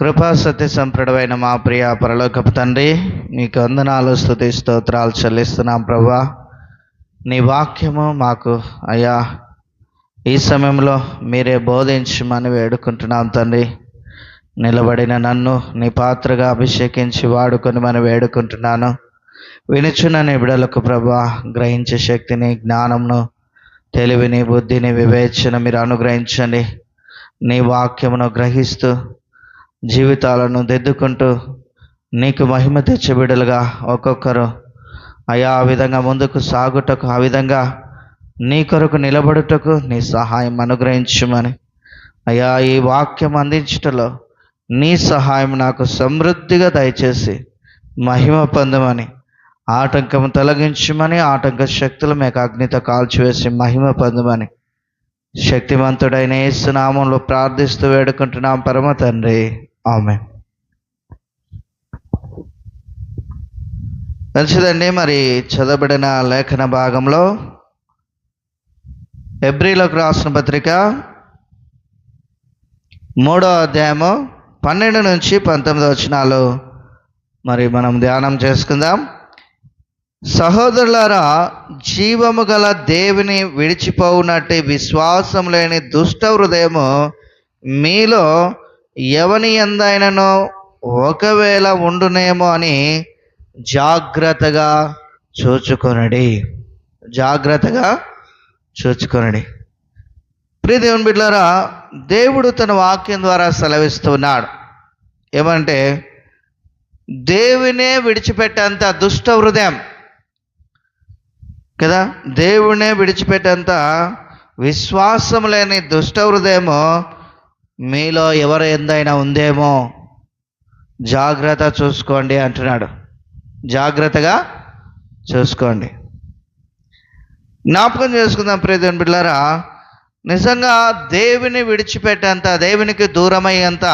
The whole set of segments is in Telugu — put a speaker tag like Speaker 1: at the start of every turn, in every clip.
Speaker 1: కృపా సత్య సంప్రదమైన మా ప్రియ పరలోకపు తండ్రి మీకు వందనాలు స్థుతి స్తోత్రాలు చెల్లిస్తున్నాం ప్రభా. నీ వాక్యము మాకు అయ్యా ఈ సమయంలో మీరే బోధించమని వేడుకుంటున్నాం తండ్రి. నిలబడిన నన్ను నీ పాత్రగా అభిషేకించి వాడుకొని మనం వేడుకుంటున్నాను. వినుచున్న నిబిడలకు ప్రభా గ్రహించే శక్తిని జ్ఞానంను తెలివిని బుద్ధిని వివేచన మీరు అనుగ్రహించండి. నీ వాక్యమును గ్రహిస్తూ జీవితాలను దిద్దుకుంటూ నీకు మహిమ తెచ్చేబిడలుగా ఒక్కొక్కరు. అయా ఆ విధంగా ముందుకు సాగుటకు ఆ విధంగా నీ కొరకు నిలబడుటకు నీ సహాయం అనుగ్రహించమని. అయా ఈ వాక్యం అందించుటలో నీ సహాయం నాకు సమృద్ధిగా దయచేసి మహిమ పొందమని ఆటంకం తొలగించమని ఆటంక శక్తులు మీకు అగ్నితో కాల్చివేసి మహిమ పొందమని. శక్తివంతుడైన ఏసునామంలో ప్రార్థిస్తూ వేడుకుంటున్నాం పరమ తండ్రి. ఆమె మంచిదండి మరి చదవబడిన లేఖన భాగంలో ఎబ్రిలోకి రాసిన పత్రిక మూడో అధ్యాయము పన్నెండు నుంచి పంతొమ్మిది వచనాలు. మరి మనం ధ్యానం చేసుకుందాం. సహోదరులారా జీవము గల దేవుని విడిచిపోవునట్టి విశ్వాసం లేని దుష్ట హృదయము మీలో ఎవని ఎందైనను ఒకవేళ ఉండునేమో అని జాగ్రత్తగా చూచుకొనడి. జాగ్రత్తగా చూచుకొనడి. ప్రియ దేవుని బిడ్డారా దేవుడు తన వాక్యం ద్వారా సెలవిస్తున్నాడు. ఏమంటే దేవునే విడిచిపెట్టేంత దుష్ట హృదయం. కదా? దేవునే విడిచిపెట్టేంత విశ్వాసం లేని దుష్ట హృదయము మీలో ఎవరు ఎందైనా ఉందేమో జాగ్రత్త చూసుకోండి అంటున్నాడు. జాగ్రత్తగా చూసుకోండి. జ్ఞాపకం చేసుకుందాం ప్రియదేవుని బిడ్డారా నిజంగా దేవుని విడిచిపెట్టేంత దేవునికి దూరమయ్యేంత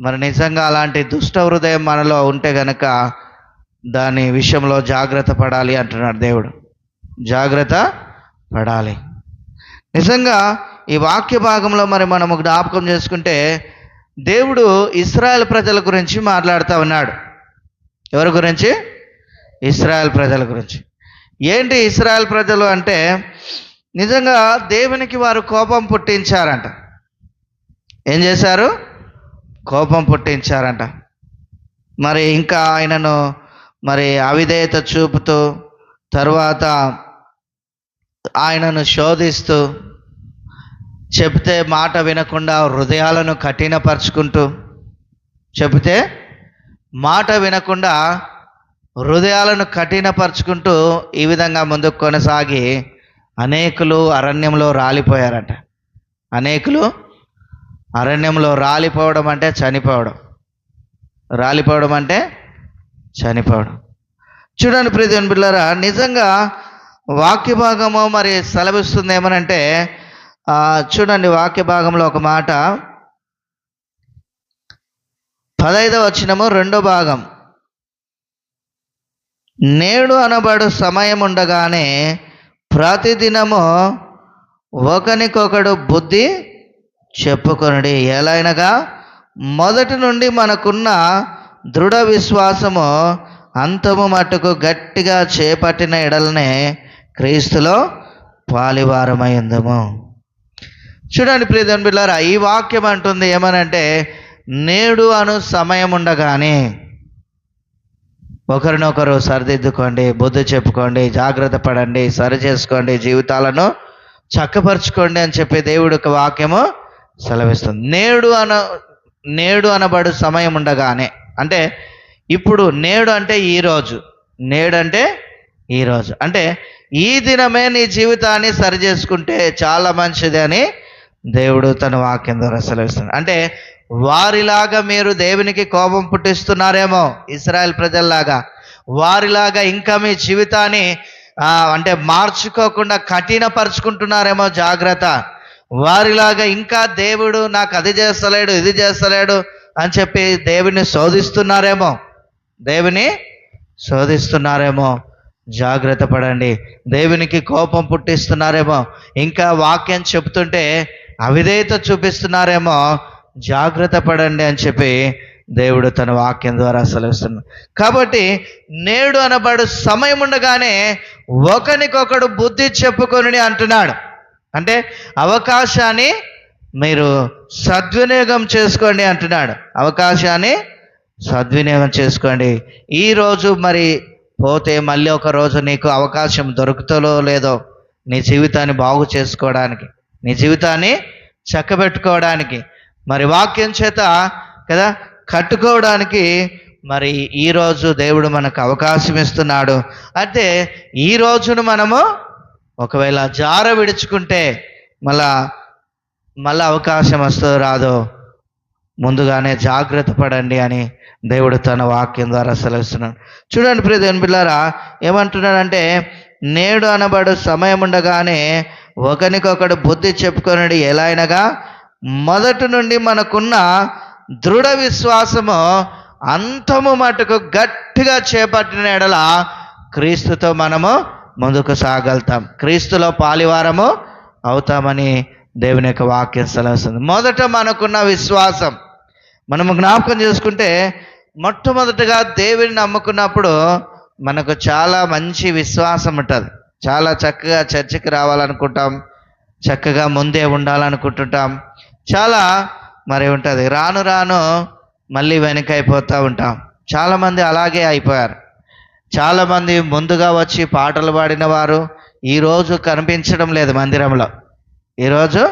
Speaker 1: మరి నిజంగా అలాంటి దుష్ట హృదయం మనలో ఉంటే గనక దాని విషయంలో జాగ్రత్త పడాలి అంటున్నాడు దేవుడు. జాగ్రత్త పడాలి. నిజంగా ఈ వాక్య భాగంలో మరి మనము జ్ఞాపకం చేసుకుంటే దేవుడు ఇస్రాయల్ ప్రజల గురించి మాట్లాడుతూ ఉన్నాడు. ఎవరి గురించి? ఇస్రాయల్ ప్రజల గురించి. ఏంటి ఇస్రాయల్ ప్రజలు అంటే నిజంగా దేవునికి వారు కోపం పుట్టించారంట. ఏం చేశారు? కోపం పుట్టించారంట. మరి ఇంకా ఆయనను మరి అవిధేయత చూపుతూ తర్వాత ఆయనను శోధిస్తూ చెబితే మాట వినకుండా హృదయాలను కఠినపరుచుకుంటూ చెబితే మాట వినకుండా హృదయాలను కఠినపరుచుకుంటూ ఈ విధంగా ముందుకు కొనసాగి అనేకులు అరణ్యంలో రాలిపోయారట. అనేకులు అరణ్యంలో రాలిపోవడం అంటే చనిపోవడం. రాలిపోవడం అంటే చనిపోవడం. చూడండి ప్రీతి బిళ్ళారా నిజంగా వాక్య భాగము మరి సెలవిస్తుంది ఏమనంటే చూడండి వాక్య భాగంలో ఒక మాట. పదైదవ వచనము రెండో భాగం. నేడు అనబడు సమయం ఉండగానే ప్రతిదినము ఒకనికొకడు బుద్ధి చెప్పుకొనడి. ఎలాగనగా మొదటి నుండి మనకున్న దృఢ విశ్వాసము అంతము మట్టుకు గట్టిగా చేపట్టిన ఎడలనే క్రీస్తులో పాలివారమైందము చూడండి ప్రియదన్ బిళ్ళారా ఈ వాక్యం అంటుంది ఏమనంటే నేడు అను సమయం ఉండగానే ఒకరినొకరు సరిదిద్దుకోండి బుద్ధి చెప్పుకోండి జాగ్రత్త పడండి సరి చేసుకోండి జీవితాలను చక్కపరచుకోండి అని చెప్పి దేవుడు ఒక వాక్యము సెలవిస్తుంది. నేడు అన నేడు అనబడు సమయం ఉండగానే అంటే ఇప్పుడు నేడు అంటే ఈరోజు నేడు అంటే ఈరోజు అంటే ఈ దినమే నీ జీవితాన్ని సరి చేసుకుంటే చాలా మంచిది అని దేవుడు తన వాక్యం ద్వారా సెలవిస్తున్నాడు. అంటే వారిలాగా మీరు దేవునికి కోపం పుట్టిస్తున్నారేమో ఇస్రాయల్ ప్రజల్లాగా. వారిలాగా ఇంకా మీ జీవితాన్ని అంటే మార్చుకోకుండా కఠినపరుచుకుంటున్నారేమో జాగ్రత్త. వారిలాగా ఇంకా దేవుడు నాకు అది చేస్తలేడు ఇది చేస్తలేడు అని చెప్పి దేవుని శోధిస్తున్నారేమో. దేవుని శోధిస్తున్నారేమో. జాగ్రత్త పడండి. దేవునికి కోపం పుట్టిస్తున్నారేమో. ఇంకా వాక్యం చెప్తుంటే అవిధేయత చూపిస్తున్నారేమో జాగ్రత్త పడండి అని చెప్పి దేవుడు తన వాక్యం ద్వారా సెలవిస్తున్నాడు. కాబట్టి నేడు అనబడు సమయం ఉండగానే ఒకరికొకడు బుద్ధి చెప్పుకొని అంటున్నాడు. అంటే అవకాశాన్ని మీరు సద్వినియోగం చేసుకోండి అంటున్నాడు. అవకాశాన్ని సద్వినియోగం చేసుకోండి. ఈరోజు మరి పోతే మళ్ళీ ఒక రోజు నీకు అవకాశం దొరుకుతుందో లేదో నీ జీవితాన్ని బాగు చేసుకోవడానికి నీ జీవితాన్ని చక్కబెట్టుకోవడానికి. మరి వాక్యం చేత కదా కట్టుకోవడానికి మరి ఈరోజు దేవుడు మనకు అవకాశం ఇస్తున్నాడు. అయితే ఈ రోజును మనము ఒకవేళ జార విడుచుకుంటే మళ్ళా మళ్ళీ అవకాశం వస్తుందో రాదో ముందుగానే జాగ్రత్త పడండి అని దేవుడు తన వాక్యం ద్వారా సెలవిస్తున్నాడు. చూడండి ప్రియ దేవుని పిల్లారా ఏమంటున్నాడంటే నేడు అనబడు సమయం ఉండగానే ఒకరికొకడు బుద్ధి చెప్పుకొని ఎలా అయినగా మొదటి నుండి మనకున్న దృఢ విశ్వాసము అంతము మటుకు గట్టిగా చేపట్టిన ఎడల క్రీస్తుతో మనము ముందుకు సాగలుగుతాం. క్రీస్తులో పాలివారము అవుతామని దేవుని యొక్క వాక్యం సెలవుస్తుంది. మొదట మనకున్న విశ్వాసం. మనము జ్ఞాపకం చేసుకుంటే మొట్టమొదటిగా దేవుని నమ్ముకున్నప్పుడు మనకు చాలా మంచి విశ్వాసం ఉంటుంది. చాలా చక్కగా చర్చికి రావాలనుకుంటాం. చక్కగా ముందే ఉండాలనుకుంటుంటాం. చాలా మరి ఉంటుంది. రాను రాను మళ్ళీ వెనక అయిపోతూ ఉంటాం. చాలామంది అలాగే అయిపోయారు. చాలామంది ముందుగా వచ్చి పాటలు పాడిన వారు ఈరోజు కనిపించడం లేదు మందిరంలో. ఈరోజు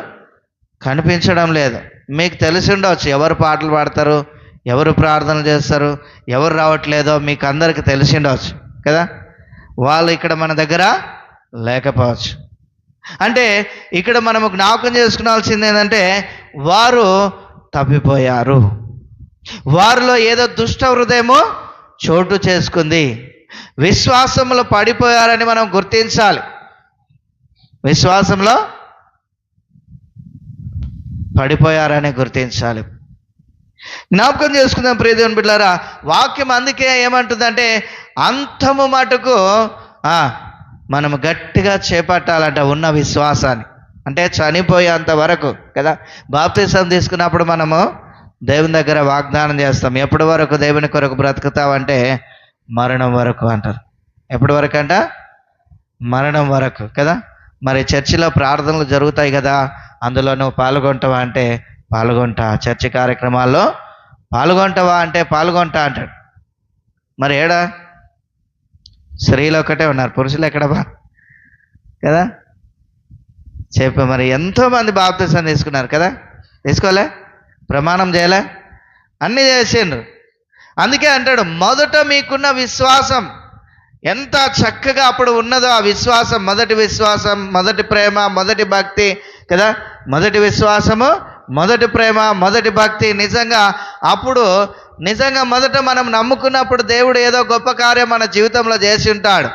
Speaker 1: కనిపించడం లేదు. మీకు తెలిసి ఉండవచ్చు ఎవరు పాటలు పాడతారు ఎవరు ప్రార్థన చేస్తారు ఎవరు రావట్లేదో మీకు అందరికీ తెలిసి ఉండవచ్చు కదా? వాళ్ళు ఇక్కడ మన దగ్గర లేకపోవచ్చు. అంటే ఇక్కడ మనము జ్ఞాపకం చేసుకోవాల్సింది ఏంటంటే వారు తప్పిపోయారు. వారిలో ఏదో దుష్ట హృదయము చోటు చేసుకుంది. విశ్వాసంలో పడిపోయారని మనం గుర్తించాలి. విశ్వాసంలో పడిపోయారని గుర్తించాలి. జ్ఞాపకం చేసుకుందాం ప్రియదేవుని బిడ్డారా వాక్యం అందుకే ఏమంటుందంటే అంతము మటుకు మనం గట్టిగా చేపట్టాలంట ఉన్న విశ్వాసాన్ని. అంటే చనిపోయేంత వరకు కదా? బాప్తిసం తీసుకున్నప్పుడు మనము దేవుని దగ్గర వాగ్దానం చేస్తాం. ఎప్పటి వరకు దేవుని కొరకు బ్రతుకుతావంటే మరణం వరకు అంటారు. ఎప్పటి వరకు అంట? మరణం వరకు కదా? మరి చర్చిలో ప్రార్థనలు జరుగుతాయి కదా అందులో నువ్వు పాల్గొంటావా అంటే పాల్గొంటా. చర్చి కార్యక్రమాల్లో పాల్గొంటావా అంటే పాల్గొంటా అంటాడు. మరి ఏడా? స్త్రీలు ఒక్కటే ఉన్నారు పురుషులు ఎక్కడబా కదా? చెప్ప మరి ఎంతోమంది బాప్తిసం తీసుకున్నారు కదా? తీసుకోలే? ప్రమాణం చేయలే? అన్నీ చేసిండ్రు. అందుకే అంటాడు మొదట మీకున్న విశ్వాసం ఎంత చక్కగా అప్పుడు ఉన్నదో ఆ విశ్వాసం మొదటి విశ్వాసం మొదటి ప్రేమ మొదటి భక్తి కదా? మొదటి విశ్వాసము మొదటి ప్రేమ మొదటి భక్తి నిజంగా అప్పుడు నిజంగా మొదట మనం నమ్ముకున్నప్పుడు దేవుడు ఏదో గొప్ప కార్యం మన జీవితంలో చేసి ఉంటాడు.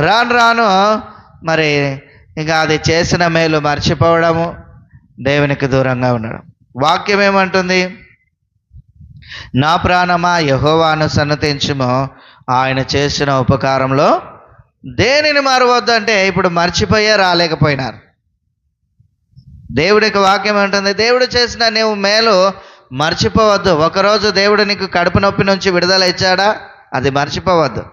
Speaker 1: రాను రాను మరి ఇంకా అది చేసిన మేలు మర్చిపోవడము దేవునికి దూరంగా ఉండడం. వాక్యం ఏమంటుంది? నా ప్రాణమా యహోవాను సన్నతించుము ఆయన చేసిన ఉపకారంలో దేనిని మరవద్దు అంటే ఇప్పుడు మర్చిపోయే రాలేకపోయినారు. దేవుడికి వాక్యం ఉంటుంది దేవుడు చేసిన నీవు మేలు మర్చిపోవద్దు. ఒకరోజు దేవుడు నీకు కడుపు నొప్పి నుంచి విడుదల ఇచ్చాడా? అది మర్చిపోవద్దు.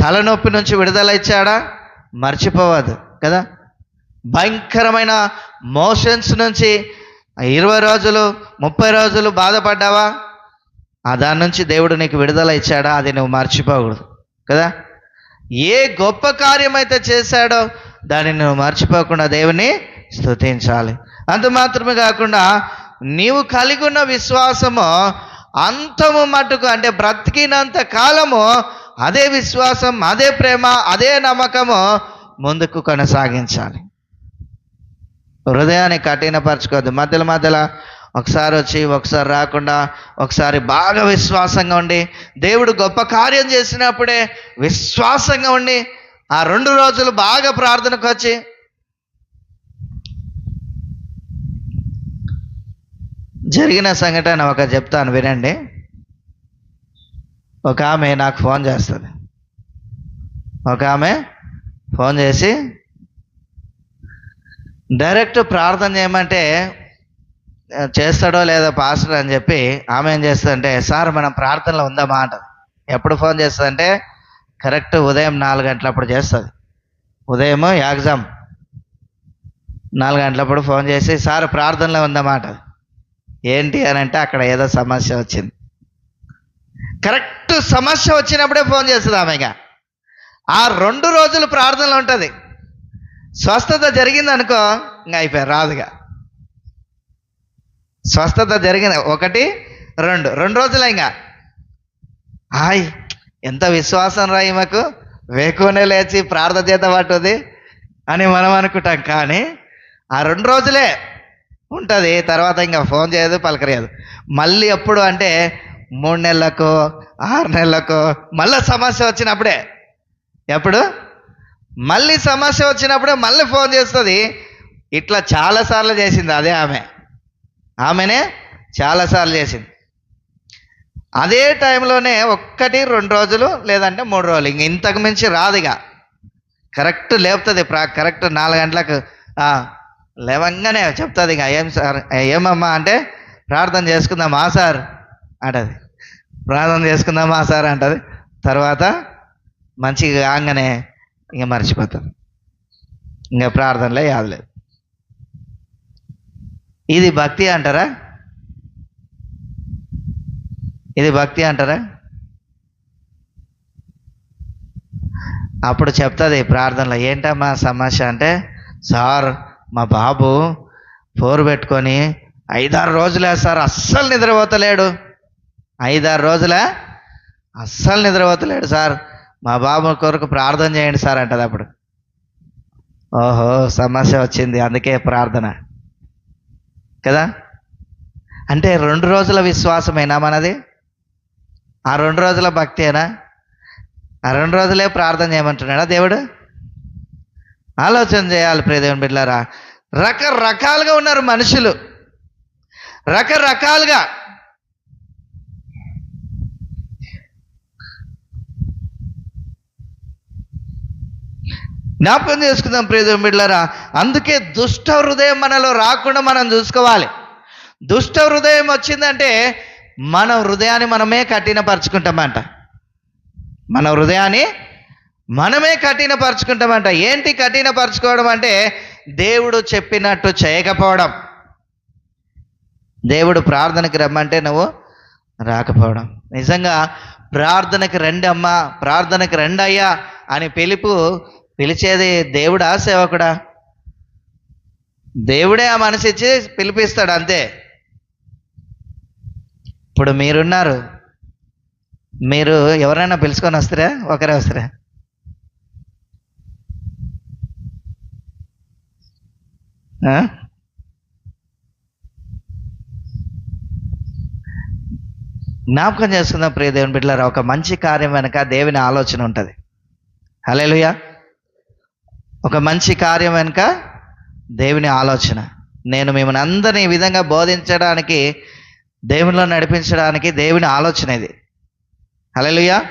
Speaker 1: తలనొప్పి నుంచి విడుదల ఇచ్చాడా? మర్చిపోవద్దు. కదా? భయంకరమైన మోషన్స్ నుంచి ఇరవై రోజులు ముప్పై రోజులు బాధపడ్డావా? ఆ దాని నుంచి దేవుడు నీకు విడుదల ఇచ్చాడా? అది నువ్వు మర్చిపోకూడదు. కదా? ఏ గొప్ప కార్యం అయితే చేశాడో దాన్ని నువ్వు మర్చిపోకుండా దేవుని స్తుతించాలి. అంత మాత్రమే కాకుండా నీవు కలిగి ఉన్న విశ్వాసము అంతము మటుకు అంటే బ్రతికినంత కాలము అదే విశ్వాసం అదే ప్రేమ అదే నమ్మకము ముందుకు కొనసాగించాలి. హృదయాన్ని కఠినపరచుకోవద్దు. మధ్యలో మధ్యలో ఒకసారి వచ్చి ఒకసారి రాకుండా ఒకసారి బాగా విశ్వాసంగా ఉండి దేవుడు గొప్ప కార్యం చేసినప్పుడే విశ్వాసంగా ఉండి ఆ రెండు రోజులు బాగా ప్రార్థనకు వచ్చి జరిగిన సంఘటన ఒక చెప్తాను వినండి. ఒక ఆమె నాకు ఫోన్ చేస్తుంది. ఒక ఆమె ఫోన్ చేసి డైరెక్ట్ ప్రార్థన చేయమంటే చేస్తాడో లేదో పాస్టర్ అని చెప్పి ఆమె ఏం చేస్తుందంటే సార్ మనం ప్రార్థనలో ఉందామా? అంటది. ఎప్పుడు ఫోన్ చేస్తుందంటే కరెక్ట్ ఉదయం నాలుగు గంటలప్పుడు చేస్తుంది. ఉదయం ఎగ్జామ్ నాలుగు గంటలప్పుడు ఫోన్ చేసి సార్ ప్రార్థనలో ఉందామా? అంటది. ఏంటి అని అంటే అక్కడ ఏదో సమస్య వచ్చింది. కరెక్ట్ సమస్య వచ్చినప్పుడే ఫోన్ చేస్తుంది ఆమె ఇక. ఆ రెండు రోజులు ప్రార్థనలో ఉంటుంది. స్వస్థత జరిగింది అనుకో ఇంకా అయిపోయారు రాదుగా. స్వస్థత జరిగింది ఒకటి రెండు. రెండు రోజులు ఇంకా. హాయ్ ఎంత విశ్వాసం రా ఈమెకు. వేకునే లేచి ప్రార్థన చేత పట్టుది అని మనం అనుకుంటాం. కానీ ఆ రెండు రోజులే ఉంటుంది. తర్వాత ఇంకా ఫోన్ చేయదు పలకరియదు. మళ్ళీ ఎప్పుడు అంటే మూడు నెలలకు ఆరు నెలలకు మళ్ళీ సమస్య వచ్చినప్పుడే. ఎప్పుడు? మళ్ళీ సమస్య వచ్చినప్పుడే మళ్ళీ ఫోన్ చేస్తుంది. ఇట్లా చాలాసార్లు చేసింది అదే ఆమె. ఆమెనే చాలాసార్లు చేసింది. అదే టైంలోనే ఒక్కటి రెండు రోజులు లేదంటే మూడు రోజులు. ఇంక ఇంతకు మించి రాదు ఇక. కరెక్ట్ లేపుతుంది ప్రా కరెక్ట్ నాలుగు గంటలకు లేవంగానే చెప్తుంది ఇక ఏం సార్ ఏమమ్మా అంటే ప్రార్థన చేసుకుందామా సార్? అంటది. ప్రార్థన చేసుకుందామా సార్? అంటది. తర్వాత మంచిగా కాగానే ఇంక మర్చిపోతుంది ఇంకా ప్రార్థనలే యాదలేదు ఇది భక్తి అంటారా? ఇది భక్తి అంటారా? అప్పుడు చెప్తుంది ప్రార్థనలో ఏంటమ్మా సమస్య? అంటే సార్ మా బాబు ఫోర్ పెట్టుకొని ఐదారు రోజులే సార్ అస్సలు నిద్రపోతలేడు. ఐదారు రోజులే అస్సలు నిద్రపోతలేడు సార్. మా బాబు కొరకు ప్రార్థన చేయండి సార్ అంటది అప్పుడు. ఓహో సమస్య వచ్చింది అందుకే ప్రార్థన. కదా? అంటే రెండు రోజుల విశ్వాసమేనా మనది? ఆ రెండు రోజుల భక్తేనా? ఆ రెండు రోజులే ప్రార్థన చేయమంటున్నాడా దేవుడు? ఆలోచన చేయాలి ప్రియదేవుని బిడ్డారా రకరకాలుగా ఉన్నారు మనుషులు. రకరకాలుగా. జ్ఞాపకం చేసుకుందాం ప్రియదేవుని బిడ్డారా అందుకే దుష్ట హృదయం మనలో రాకుండా మనం చూసుకోవాలి. దుష్ట హృదయం వచ్చిందంటే మన హృదయాన్ని మనమే కఠినపరుచుకుంటామంట. మన హృదయాన్ని మనమే కఠినపరచుకుంటామంట. ఏంటి కఠినపరుచుకోవడం అంటే దేవుడు చెప్పినట్టు చేయకపోవడం. దేవుడు ప్రార్థనకి రమ్మంటే నువ్వు రాకపోవడం. నిజంగా ప్రార్థనకి రండి అమ్మా ప్రార్థనకి రండి అయ్యా అని పిలుపు పిలిచేది దేవుడా సేవకుడా? దేవుడే ఆ మనసు ఇచ్చి పిలిపిస్తాడు అంతే. ఇప్పుడు మీరున్నారు. మీరు ఎవరైనా పిలుచుకొని వస్తారా? ఒకరే వస్తారా? జ్ఞాపకం చేసుకుందాం ప్రియ దేవుని బిడ్డలారా. ఒక మంచి కార్యం వెనక దేవుని ఆలోచన ఉంటుంది. హలేలుయా ఒక మంచి కార్యం వెనుక దేవుని ఆలోచన. నేను మిమ్మల్ని అందరినీ ఈ విధంగా బోధించడానికి దేవునిలో నడిపించడానికి దేవుని ఆలోచన ఇది. హలేలుయా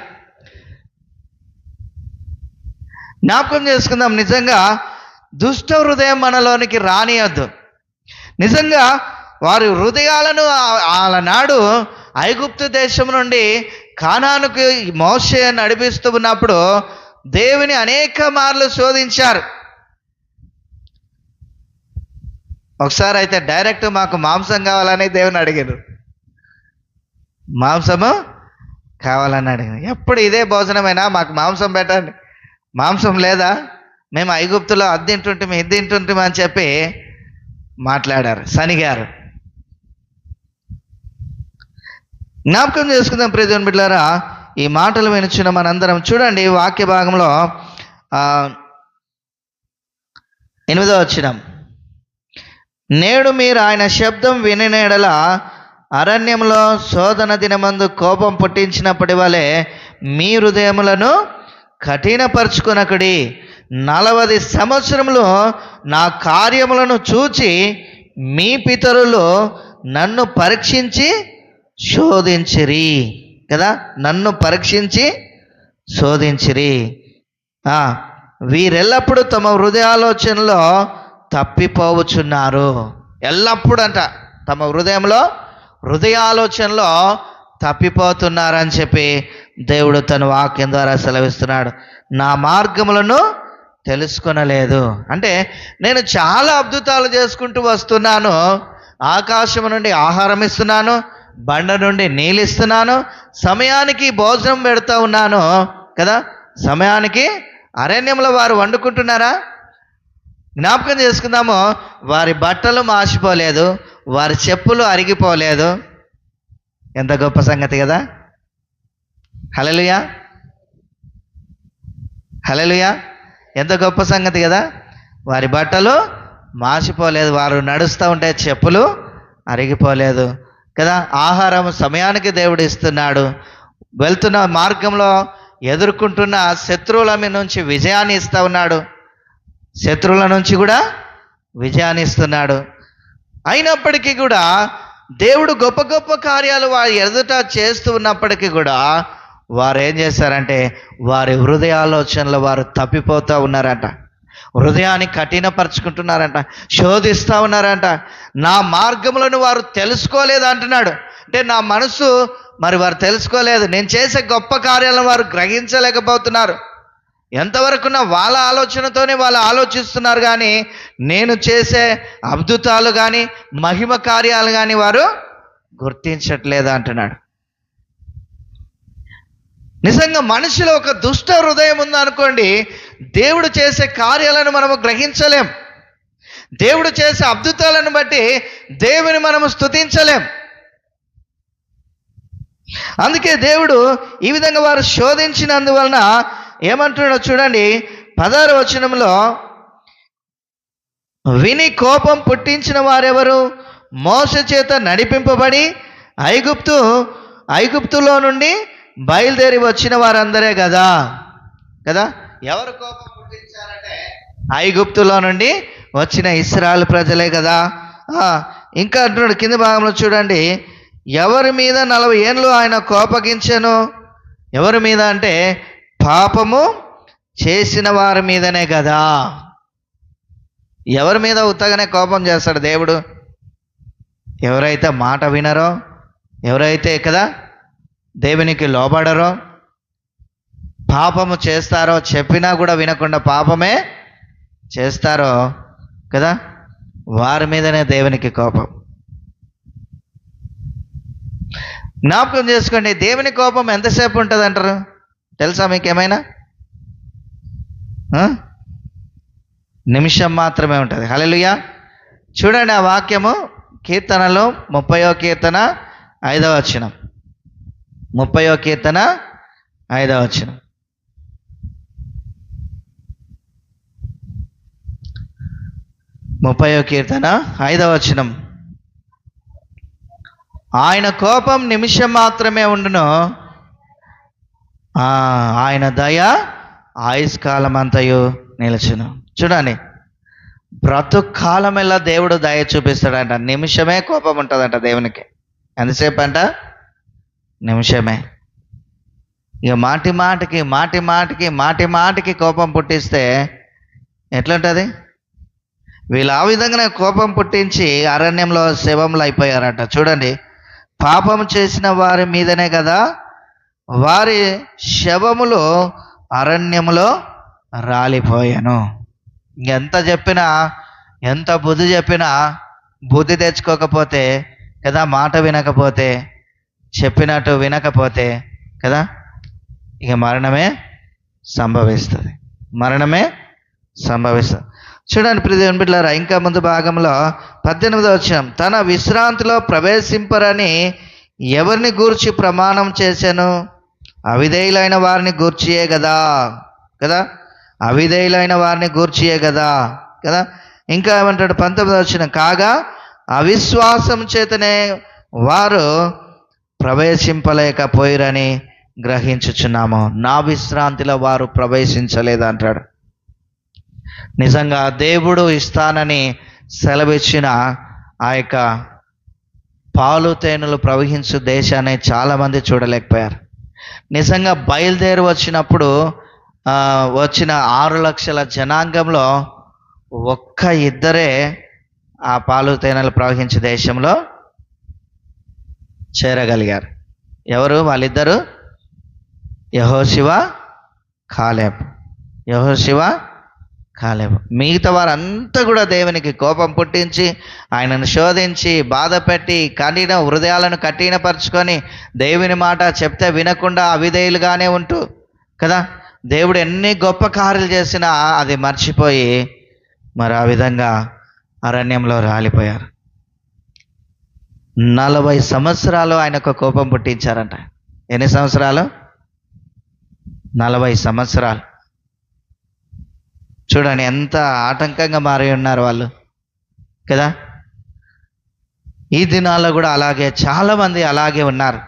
Speaker 1: జ్ఞాపకం చేసుకుందాం నిజంగా దుష్ట హృదయం మనలోనికి రానియద్దు. నిజంగా వారి హృదయాలను ఆ- ఆలనాడు ఐగుప్తు దేశం నుండి కానానుకు మోసే నడిపిస్తూ ఉన్నప్పుడు దేవుని అనేక మార్లు శోధించారు. ఒకసారి అయితే డైరెక్ట్ మాకు మాంసం కావాలని దేవుని అడిగారు మాంసము కావాలని అడిగారు ఎప్పుడు ఇదే భోజనమైనా? మాకు మాంసం పెట్టండి. మాంసం లేదా? మేము ఐగుప్తులో అది తింటుంటాం ఇది తింటుంటాం అని చెప్పి మాట్లాడారు. సనిగారు జ్ఞాపకం చేసుకుందాం ప్రియజన్ బిడ్డారా ఈ మాటలు వినిచిన మనందరం చూడండి వాక్య భాగంలో ఎనిమిదో వచ్చినాం నేడు మీరు ఆయన శబ్దం వినినేడల అరణ్యంలో శోధన దినమందు కోపం పుట్టించినప్పటి వలె మీ హృదయములను కఠినపరుచుకునకుడి. నలవది సంవత్సరంలో నా కార్యములను చూచి మీ పితరులు నన్ను పరీక్షించి శోధించిరి. కదా? నన్ను పరీక్షించి శోధించిరి. వీరెల్లప్పుడూ తమ హృదయాలోచనలో తప్పిపోవచ్చున్నారు. ఎల్లప్పుడూ అంట తమ హృదయంలో హృదయ ఆలోచనలో తప్పిపోతున్నారని చెప్పి దేవుడు తన వాక్యం ద్వారా సెలవిస్తున్నాడు. నా మార్గములను తెలుసుకొనలేదు. అంటే నేను చాలా అద్భుతాలు చేసుకుంటూ వస్తున్నాను. ఆకాశం నుండి ఆహారం ఇస్తున్నాను. బండ నుండి నీళ్ళు ఇస్తున్నాను. సమయానికి భోజనం పెడతా ఉన్నాను. కదా? సమయానికి అరణ్యంలో వారు వండుకుంటున్నారా? జ్ఞాపకం చేసుకుందాము. వారి బట్టలు మాసిపోలేదు వారి చెప్పులు అరిగిపోలేదు. ఎంత గొప్ప సంగతి కదా? హలలుయా హలలుయా ఎంత గొప్ప సంగతి కదా? వారి బట్టలు మాసిపోలేదు వారు నడుస్తూ ఉంటే చెప్పులు అరిగిపోలేదు కదా? ఆహారం సమయానికి దేవుడు ఇస్తున్నాడు. వెళ్తున్న మార్గంలో ఎదుర్కొంటున్న శత్రువుల మీద నుంచి విజయాన్ని ఇస్తూ ఉన్నాడు. శత్రువుల నుంచి కూడా విజయాన్ని ఇస్తున్నాడు. అయినప్పటికీ కూడా దేవుడు గొప్ప గొప్ప కార్యాలు వారి ఎదుట చేస్తూ ఉన్నప్పటికీ కూడా వారు ఏం చేశారంటే వారి హృదయ ఆలోచనలు వారు తప్పిపోతూ ఉన్నారంట. హృదయాన్ని కఠినపరుచుకుంటున్నారంట. శోధిస్తూ ఉన్నారంట. నా మార్గములను వారు తెలుసుకోలేదు అంటున్నాడు. అంటే నా మనసు మరి వారు తెలుసుకోలేదు. నేను చేసే గొప్ప కార్యాలను వారు గ్రహించలేకపోతున్నారు. ఎంతవరకు నా వాళ్ళ ఆలోచనతోనే వాళ్ళు ఆలోచిస్తున్నారు కానీ నేను చేసే అద్భుతాలు కానీ మహిమ కార్యాలు కానీ వారు గుర్తించట్లేదు అంటున్నాడు. నిజంగా మనిషిలో ఒక దుష్ట హృదయం ఉందనుకోండి దేవుడు చేసే కార్యాలను మనము గ్రహించలేం. దేవుడు చేసే అద్భుతాలను బట్టి దేవుని మనము స్తుతించలేం. అందుకే దేవుడు ఈ విధంగా వారు శోధించినందువలన ఏమంటున్నాడో చూడండి పదహారు వచనంలో విని కోపం పుట్టించిన వారెవరు? మోస చేత నడిపింపబడి ఐగుప్తు ఐగుప్తులో నుండి బయలుదేరి వచ్చిన వారందరే కదా. కదా? ఎవరు కోపం పుట్టించారంటే ఐగుప్తులో నుండి వచ్చిన ఇస్రాయల్ ప్రజలే కదా. ఇంకా అంటున్నాడు కింద భాగంలో చూడండి. ఎవరి మీద నలభై ఏండ్లు ఆయన కోపగించాను? ఎవరి మీద అంటే పాపము చేసిన వారి మీదనే కదా. ఎవరి మీద ఉత్తగానే కోపం చేస్తాడు దేవుడు? ఎవరైతే మాట వినరో ఎవరైతే కదా దేవునికి లోబడరో? పాపము చేస్తారో చెప్పినా కూడా వినకుండా పాపమే చేస్తారో కదా? వారి మీదనే దేవునికి కోపం. జ్ఞాపకం చేసుకోండి దేవుని కోపం ఎంతసేపు ఉంటుంది అంటారు తెలుసా మీకు ఏమైనా నిమిషం మాత్రమే ఉంటుంది. హలలుయా చూడండి ఆ వాక్యము కీర్తనలో ముప్పయో కీర్తన ఐదవ వచనం. ముప్పయో కీర్తన ఐదవ వచనం. ముప్పయో కీర్తన ఐదవ వచనం. ఆయన కోపం నిమిషం మాత్రమే ఉండును. ఆయన దయ ఆయుష్కాలం అంతయు నిలుచును. చూడండి బ్రతుకాలమెల్లా దేవుడు దయ చూపిస్తాడంట. నిమిషమే కోపం ఉంటుందంట దేవునికి. ఎంతసేపు అంట నిమిషమే. ఇక మాటి మాటికి మాటి మాటికి మాటి మాటికి కోపం పుట్టిస్తే ఎట్లుంటుంది? వీళ్ళు ఆ విధంగానే కోపం పుట్టించి అరణ్యంలో శవంలో అయిపోయారట. చూడండి పాపం చేసిన వారి మీదనే కదా వారి శవములు అరణ్యములో రాలిపోయాను. ఎంత చెప్పినా ఎంత బుద్ధి చెప్పినా బుద్ధి తెచ్చుకోకపోతే కదా మాట వినకపోతే చెప్పినట్టు వినకపోతే కదా ఇక మరణమే సంభవిస్తుంది. మరణమే సంభవిస్తుంది. చూడండి ప్రియదేవుని బిడ్డలారా ఇంకా ముందు భాగంలో పద్దెనిమిదో వచ్చిన తన విశ్రాంతిలో ప్రవేశింపరని ఎవరిని గూర్చి ప్రమాణం చేశాను? అవిధేయులైన వారిని గూర్చియే కదా కదా? అవిధేయులైన వారిని గూర్చియే కదా కదా? ఇంకా ఏమంటాడు? పంతొమ్మిది వచ్చిన కాగా అవిశ్వాసం చేతనే వారు ప్రవేశింపలేకపోయిరని గ్రహించుచున్నాము. నా విశ్రాంతిలో వారు ప్రవేశించలేదంటాడు. నిజంగా దేవుడు ఇస్తానని సెలవిచ్చిన ఆ యొక్క పాలు తేనెలు ప్రవహించు దేశాన్ని చాలామంది చూడలేకపోయారు. నిజంగా బయలుదేరి వచ్చినప్పుడు వచ్చిన ఆరు లక్షల జనాంగంలో ఒక్క ఇద్దరే ఆ పాలు తేనెలు ప్రవహించే దేశంలో చేరగలిగారు. ఎవరు? వాళ్ళిద్దరు? యహోశివ కాలేబ్. యహోశివ కాలేబ్. మిగతా వారంతా కూడా దేవునికి కోపం పుట్టించి ఆయనను శోధించి బాధ పెట్టి కఠిన హృదయాలను కఠినపరుచుకొని దేవుని మాట చెప్తే వినకుండా అవిధేయులుగానే ఉంటూ కదా? దేవుడు ఎన్ని గొప్ప కార్యాలు చేసినా అది మర్చిపోయి మరి ఆ విధంగా అరణ్యంలో రాలిపోయారు. నలభై సంవత్సరాలు ఆయనకు కోపం పుట్టించారంట. ఎన్ని సంవత్సరాలు? నలభై సంవత్సరాలు. చూడండి ఎంత ఆటంకంగా మారి ఉన్నారు వాళ్ళు. కదా? ఈ దినాల్లో కూడా అలాగే చాలామంది అలాగే ఉన్నారు.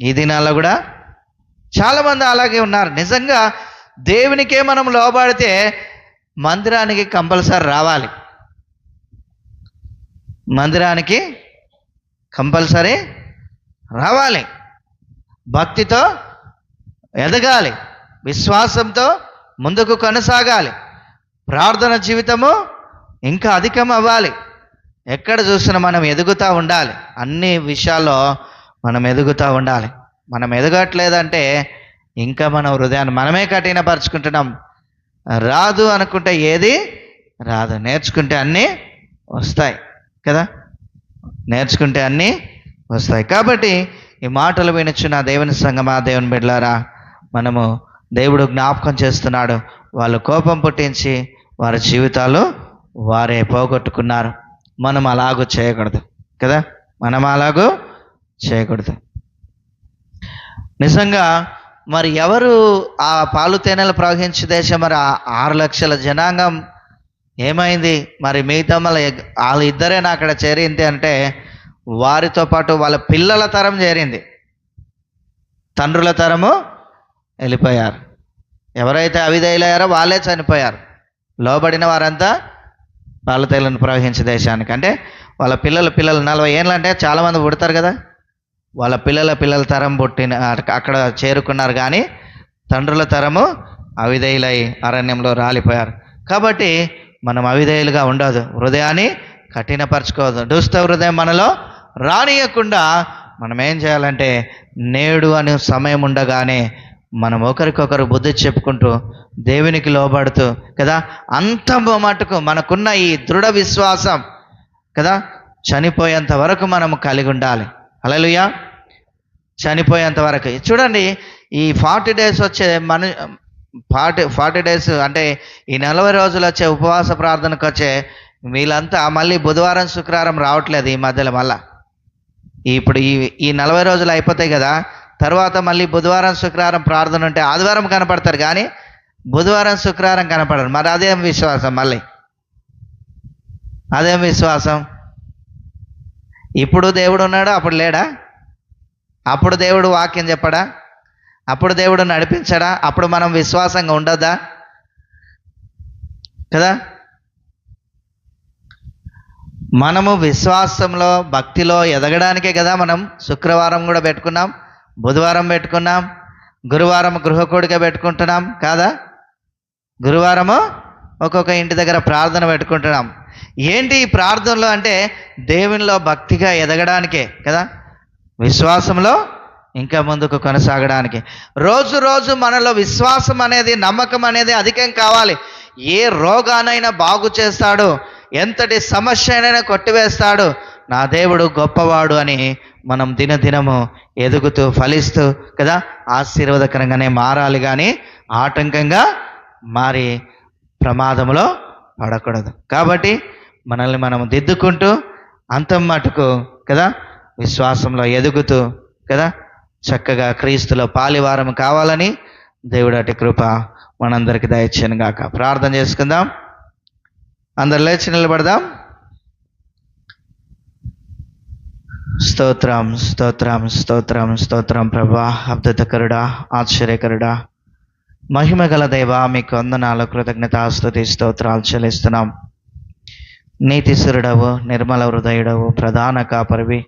Speaker 1: ఈ దినాల్లో కూడా చాలామంది అలాగే ఉన్నారు. నిజంగా దేవునికే మనం లోబడితే మందిరానికి కంపల్సరీ రావాలి. మందిరానికి కంపల్సరీ రావాలి. భక్తితో ఎదగాలి. విశ్వాసంతో ముందుకు కొనసాగాలి. ప్రార్థన జీవితము ఇంకా అధికం అవ్వాలి ఎక్కడ చూసినా మనం ఎదుగుతూ ఉండాలి. అన్ని విషయాల్లో మనం ఎదుగుతూ ఉండాలి. మనం ఎదగట్లేదంటే ఇంకా మన హృదయాన్ని మనమే కఠినపరుచుకుంటున్నాం. రాదు అనుకుంటే ఏది రాదు. నేర్చుకుంటే అన్నీ వస్తాయి. కదా? నేర్చుకుంటే అన్నీ వస్తాయి. కాబట్టి ఈ మాటలు వినొచ్చిన దేవుని సంగమా దేవుని బిడ్డలారా మనము దేవుడు జ్ఞాపకం చేస్తున్నాడు. వాళ్ళు కోపం పుట్టించి వారి జీవితాలు వారే పోగొట్టుకున్నారు. మనం అలాగూ చేయకూడదు. కదా? మనం అలాగూ చేయకూడదు. నిజంగా మరి ఎవరు ఆ పాలు తేనెలు ప్రవహించే దేశం? మరి ఆ ఆరు లక్షల జనాంగం ఏమైంది? మరి మిగతా మళ్ళీ వాళ్ళ ఇద్దరేనా అక్కడ చేరింది అంటే వారితో పాటు వాళ్ళ పిల్లల తరం చేరింది. తండ్రుల తరము వెళ్ళిపోయారు. ఎవరైతే అవిధైలయ్యారో వాళ్ళే చనిపోయారు. లోబడిన వారంతా వాళ్ళ తేలను ప్రవహించే దేశానికి. అంటే వాళ్ళ పిల్లల పిల్లలు నలభై ఏళ్ళు అంటే చాలామంది పుడతారు కదా? వాళ్ళ పిల్లల పిల్లల తరం పుట్టిన అక్కడ చేరుకున్నారు కానీ తండ్రుల తరము అవిధేయులై అరణ్యంలో రాలిపోయారు. కాబట్టి మనం అవిధేయులుగా ఉండదు. హృదయాన్ని కఠినపరచుకోవద్దు. దుష్ట హృదయం మనలో రానియకుండా మనం ఏం చేయాలంటే నేడు అనే సమయం ఉండగానే మనం ఒకరికొకరు బుద్ధి చెప్పుకుంటూ దేవునికి లోబడుతూ కదా అంత మటుకు మనకున్న ఈ దృఢ విశ్వాసం కదా చనిపోయేంత వరకు మనం కలిగి ఉండాలి. అలలుయా చనిపోయేంత వరకు. చూడండి ఈ ఫార్టీ డేస్ వచ్చే మన ఫార్టీ ఫార్టీ డేస్ అంటే ఈ నలభై రోజులు వచ్చే ఉపవాస ప్రార్థనకు వచ్చే వీళ్ళంతా మళ్ళీ బుధవారం శుక్రవారం రావట్లేదు ఈ మధ్యలో మళ్ళా. ఇప్పుడు ఈ ఈ నలభై రోజులు అయిపోతాయి కదా తర్వాత మళ్ళీ బుధవారం శుక్రవారం ప్రార్థన ఉంటే ఆదివారం కనపడతారు కానీ బుధవారం శుక్రవారం కనపడరు. మరి అదేం విశ్వాసం మళ్ళీ? అదేం విశ్వాసం? ఇప్పుడు దేవుడు ఉన్నాడు? అప్పుడు లేడా? అప్పుడు దేవుడు వాక్యం చెప్పడా? అప్పుడు దేవుడు నడిపించడా? అప్పుడు మనం విశ్వాసంగా ఉండదా కదా? మనము విశ్వాసంలో భక్తిలో ఎదగడానికే కదా మనం శుక్రవారం కూడా పెట్టుకున్నాం బుధవారం పెట్టుకున్నాం గురువారం గృహకోడిగా పెట్టుకుంటున్నాం కాదా? గురువారము ఒక్కొక్క ఇంటి దగ్గర ప్రార్థన పెట్టుకుంటున్నాం. ఏంటి ఈ ప్రార్థనలో అంటే దేవునిలో భక్తిగా ఎదగడానికే కదా? విశ్వాసంలో ఇంకా ముందుకు కొనసాగడానికి. రోజు రోజు మనలో విశ్వాసం అనేది నమ్మకం అనేది అధికం కావాలి. ఏ రోగానైనా బాగు చేస్తాడు. ఎంతటి సమస్యనైనా కొట్టివేస్తాడు. నా దేవుడు గొప్పవాడు అని మనం దినదినము ఎదుగుతూ ఫలిస్తూ కదా ఆశీర్వాదకరంగానే మారాలి కానీ ఆటంకంగా మారి ప్రమాదంలో పడకూడదు. కాబట్టి మనల్ని మనం దిద్దుకుంటూ అంతం మటుకు కదా విశ్వాసంలో ఎదుగుతూ కదా చక్కగా క్రీస్తులో పాలివారం కావాలని దేవుడు అటు కృప మనందరికి దయచేయను గాక. ప్రార్థన చేసుకుందాం. అందరు లేచి నిలబడదాం. స్తోత్రం స్తోత్రం స్తోత్రం స్తోత్రం ప్రభా. అబ్దుతకరుడా ఆశ్చర్యకరుడా మహిమ గల దేవా మీకు వందనాలు కృతజ్ఞతాస్తుతి స్తోత్రాలు చెల్లిస్తున్నాం. నీతిసురుడవు నిర్మల హృదయుడవు ప్రధాన కాపరివి.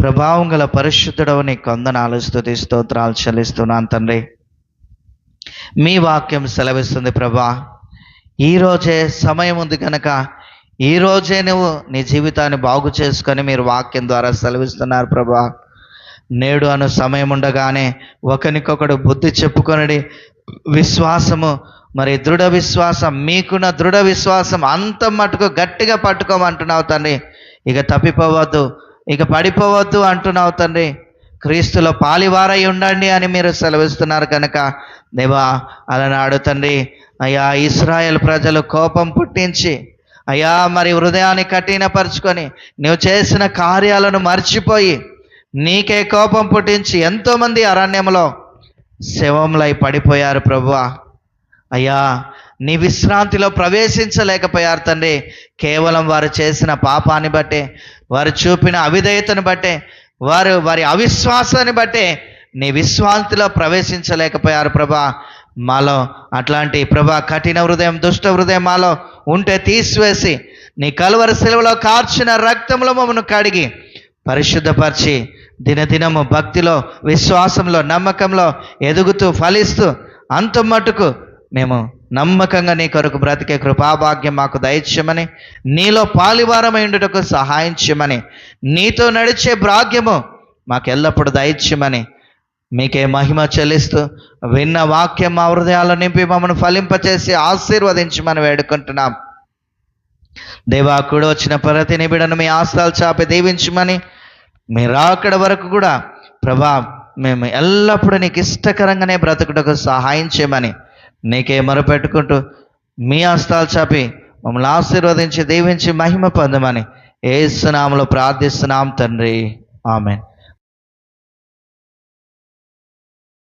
Speaker 1: ప్రభావం గల పరిశుద్ధుడవు నీకు వందనాలు స్తుతి స్తోత్రాలు చెల్లిస్తున్నాను తండ్రి. మీ వాక్యం సెలవిస్తుంది ప్రభా. ఈరోజే సమయం ఉంది కనుక ఈరోజే నువ్వు నీ జీవితాన్ని బాగు చేసుకొని మీరు వాక్యం ద్వారా సెలవిస్తున్నారు ప్రభా. నేడు అను సమయం ఉండగానే ఒకరికొకడు బుద్ధి చెప్పుకొనడి విశ్వాసము మరి దృఢ విశ్వాసం మీకున్న దృఢ విశ్వాసం అంత మటుకు గట్టిగా పట్టుకోమంటున్నావు తండ్రి. ఇక తప్పిపోవద్దు. ఇక పడిపోవద్దు అంటున్నావు తండ్రి. క్రీస్తులో పాలివారై ఉండండి అని మీరు సెలవిస్తున్నారు కనుక దేవా అలనాడు తండ్రి. అయ్యా ఇస్రాయల్ ప్రజలు కోపం పుట్టించి అయ్యా మరి హృదయాన్ని కఠినపరుచుకొని నువ్వు చేసిన కార్యాలను మర్చిపోయి నీకే కోపం పుట్టించి ఎంతోమంది అరణ్యంలో శవంలై పడిపోయారు ప్రభువా. అయ్యా నీ విశ్రాంతిలో ప్రవేశించలేకపోయారు తండ్రి. కేవలం వారు చేసిన పాపాన్ని బట్టే వారు చూపిన అవిధేయతను బట్టే వారు వారి అవిశ్వాసాన్ని బట్టే నీ విశ్వాంతిలో ప్రవేశించలేకపోయారు ప్రభా. మాలో అట్లాంటి ప్రభా కఠిన హృదయం దుష్ట హృదయం మాలో ఉంటే తీసివేసి నీ కలువరి సెలవులో కార్చిన రక్తంలో మమ్మను కడిగి పరిశుద్ధపరిచి దినదినము భక్తిలో విశ్వాసంలో నమ్మకంలో ఎదుగుతూ ఫలిస్తూ అంత మటుకు మేము నమ్మకంగా నీ కొరకు బ్రతికే కృపాభాగ్యం మాకు దయచేయమని నీలో పాలివారమైండుటకు సహాయం చేయమని నీతో నడిచే భాగ్యము మాకు ఎల్లప్పుడూ దయచేయమని మీకే మహిమ చెల్లిస్తూ విన్న వాక్యం మా హృదయాలు నింపి మమ్మల్ని ఫలింపచేసి ఆశీర్వదించమని వేడుకుంటున్నాం. దేవా కూడా వచ్చిన ప్రతి నిబిడను మీ ఆస్తాలు చాపి దీవించమని మీరా అక్కడ వరకు కూడా ప్రభా మేము ఎల్లప్పుడూ నీకు ఇష్టకరంగానే బ్రతుకుటకు సహాయం చేయమని నీకే మొరపెట్టుకుంటూ మీ హస్తాలు చాపి మమ్మల్ని ఆశీర్వదించి దీవించి మహిమ పొందమని ఏసునామలో ప్రార్థిస్తున్నాం తండ్రి. ఆమెన్.